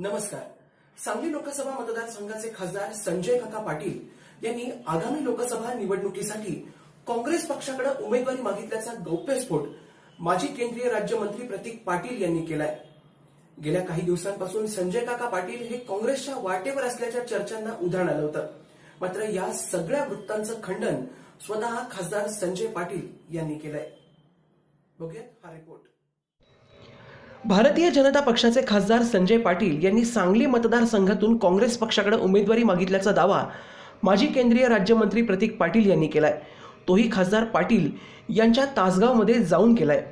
नमस्कार. सांगली लोकसभा मतदारसंघाचे खासदार संजय काका पाटील यांनी आगामी लोकसभा निवडणुकीसाठी काँग्रेस पक्षाकडे उमेदवारी मागितल्याचा गौप्यस्फोट माजी केंद्रीय राज्यमंत्री प्रतीक पाटील यांनी केलाय. गेल्या काही दिवसांपासून संजय काका पाटील हे काँग्रेसच्या वाटेवर असल्याच्या चर्चांना उधाण आलं होतं. मात्र या सगळ्या वृत्तांचं खंडन स्वतः खासदार संजय पाटील यांनी केलंय. बघूयात हा रिपोर्ट भारतीय जनता पक्षाचे खासदार संजय पाटील यांनी सांगली मतदारसंघातून काँग्रेस पक्षाकडे उमेदवारी मागितल्याचा दावा माजी केंद्रीय राज्यमंत्री प्रतीक पाटील यांनी केलाय. तोही खासदार पाटील यांच्या तासगावमध्ये जाऊन केलाय.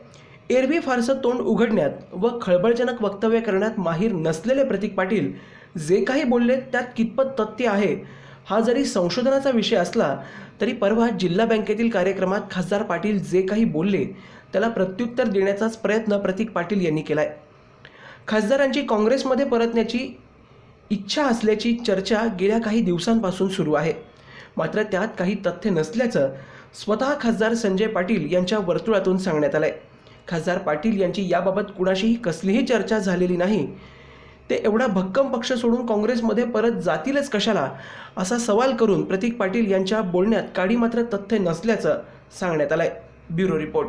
एरवी फारसं तोंड उघडण्यात व खळबळजनक वक्तव्य करण्यात माहीर नसलेले प्रतीक पाटील जे काही बोलले त्यात कितपत तथ्य आहे हा जरी संशोधनाचा विषय असला तरी परवा जिल्हा बँकेतील कार्यक्रमात खासदार पाटील जे काही बोलले त्याला प्रत्युत्तर देण्याचाच प्रयत्न प्रतीक पाटील यांनी केला आहे खासदारांची काँग्रेसमध्ये परतण्याची इच्छा असल्याची चर्चा गेल्या काही दिवसांपासून सुरू आहे. मात्र त्यात काही तथ्य नसल्याचं स्वतः खासदार संजय पाटील यांच्या वर्तुळातून सांगण्यात आलं आहे खासदार पाटील यांची याबाबत कुणाशीही कसलीही चर्चा झालेली नाही ते एवढा भक्कम पक्ष सोडून काँग्रेसमध्ये परत जातीलच कशाला? असा सवाल करून प्रतीक पाटील यांच्या बोलण्यात काडी मात्र तथ्य नसल्याचं सांगण्यात आलंय. Bureau report.